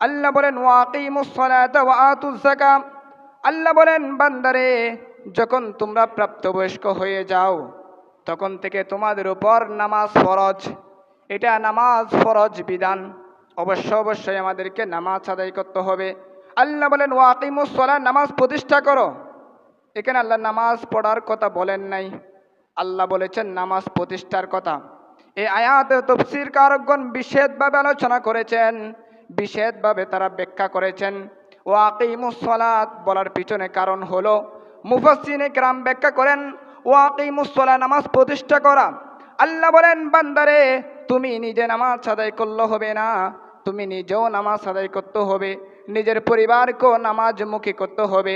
আল্লাহ বলেন আল্লাহ বলেন, বান্দারে, যখন তোমরা প্রাপ্তবয়স্ক হয়ে যাও, তখন থেকে তোমাদের উপর নামাজ ফরজ। এটা নামাজ ফরজ বিধান। অবশ্য অবশ্যই আমাদেরকে নামাজ আদায় করতে হবে। আল্লাহ বলেন ওয়াকিমুসলা নামাজ প্রতিষ্ঠা করো। এখানে আল্লাহ নামাজ পড়ার কথা বলেন নাই। আল্লাহ বলেছেন, নামাজ প্রতিষ্ঠার কথা। এই আয়াত তফসির কারকগণ বিশেষভাবে আলোচনা করেছেন বিশেষভাবে তারা ব্যাখ্যা করেছেন। ওয়াকিমুসলাত বলার পিছনে কারণ হল মুফাসিনে গ্রাম ব্যাখ্যা করেন ওয়াকিমুসলা নামাজ প্রতিষ্ঠা করা। আল্লাহ বলেন, বান্দারে, তুমি নিজে নামাজ আদায় করলে হবে না, তুমি নিজেও নামাজ আদায় করতে হবে। নিজের পরিবারকেও নামাজমুখী করতে হবে,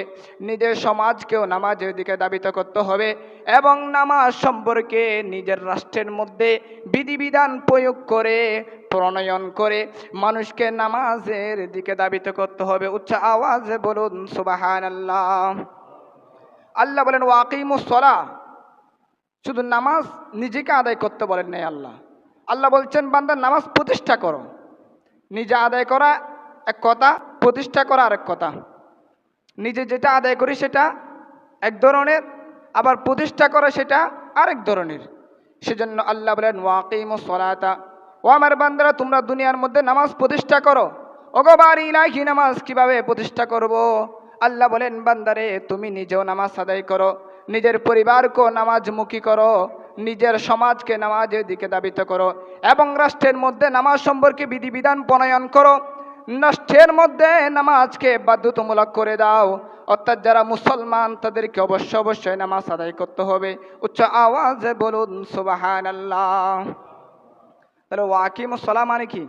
নিজের সমাজকেও নামাজের দিকে দাবিত করতে হবে এবং নামাজ সম্পর্কে নিজের রাষ্ট্রের মধ্যে বিধিবিধান প্রয়োগ করে, প্রণয়ন করে মানুষকে নামাজের দিকে দাবিত করতে হবে। উচ্চ আওয়াজে বলুন সুবাহান আল্লাহ আল্লাহ বলেন ওয়াকিমুসলা শুধু নামাজ নিজেকে আদায় করতে বলেন নাই আল্লাহ। আল্লাহ বলছেন বান্দার নামাজ প্রতিষ্ঠা করো। নিজে আদায় করা এক কথা প্রতিষ্ঠা করা আরেক কথা। নিজে যেটা আদায় করি সেটা এক ধরনের, আবার প্রতিষ্ঠা করা সেটা আরেক ধরনের। সেজন্য আল্লাহ বলেন ওয়াকিম ও সলাতা। ও আমার বান্দারা, তোমরা দুনিয়ার মধ্যে নামাজ প্রতিষ্ঠা করো। অগবার ইলাহি, নামাজ কীভাবে প্রতিষ্ঠা করব? আল্লাহ বলেন, বান্দারে, তুমি নিজেও নামাজ আদায় করো। নিজের পরিবারকেও নামাজমুখী করো। নিজের সমাজকে নামাজের দিকে দাবিত করো। এবং রাষ্ট্রের মধ্যে নামাজ সম্পর্কে বিধিবিধান প্রণয়ন করো। রাষ্ট্রের মধ্যে নামাজকে বাধ্যতামূলক করে দাও। অর্থাৎ যারা মুসলমান, তাদেরকে অবশ্য অবশ্যই নামাজ আদায় করতে হবে। উচ্চ আওয়াজে বলুন সুবাহান আল্লাহ তাহলে ওয়াকিম সালাম মানে কি?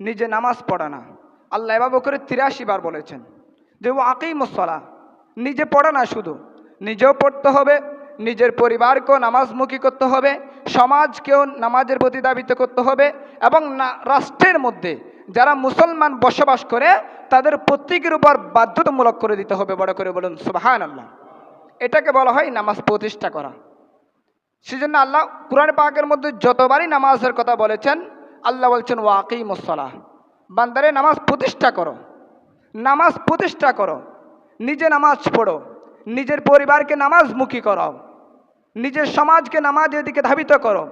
নিজে নামাজ পড়া না। আল্লাহ এভাবে করে তিরাশি বার বলেছেন যে ওয়াকিম সলা নিজে পড়া না শুধু, নিজেও পড়তে হবে নিজের পরিবারকেও নামাজমুখী করতে হবে, সমাজকেও নামাজের প্রতি দাবিত করতে হবে এবং রাষ্ট্রের মধ্যে যারা মুসলমান বসবাস করে, তাদের প্রত্যেকের উপর বাধ্যতামূলক করে দিতে হবে। বড় করে বলুন সুবাহান আল্লাহ এটাকে বলা হয় নামাজ প্রতিষ্ঠা করা। সেজন্য আল্লাহ কোরআন পাকের মধ্যে যতবারই নামাজের কথা বলেছেন, আল্লাহ বলছেন ওয়াকি মুসলাহ বান্দারে, নামাজ প্রতিষ্ঠা করো। নামাজ প্রতিষ্ঠা করো। নিজে নামাজ পড়ো। নিজের পরিবারকে নামাজমুখী করো। নিজের সমাজকে নামাজের দিকে ধাবিত করো।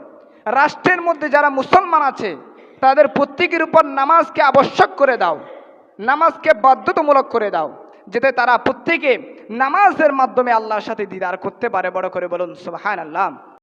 রাষ্ট্রের মধ্যে যারা মুসলমান আছে, তাদের প্রত্যেকের উপর নামাজকে আবশ্যক করে দাও। নামাজকে বাধ্যতামূলক করে দাও, যেতে তারা প্রত্যেকে নামাজের মাধ্যমে আল্লাহর সাথে দিদার করতে পারে। বড় করে বলুন সুবহান আল্লাহ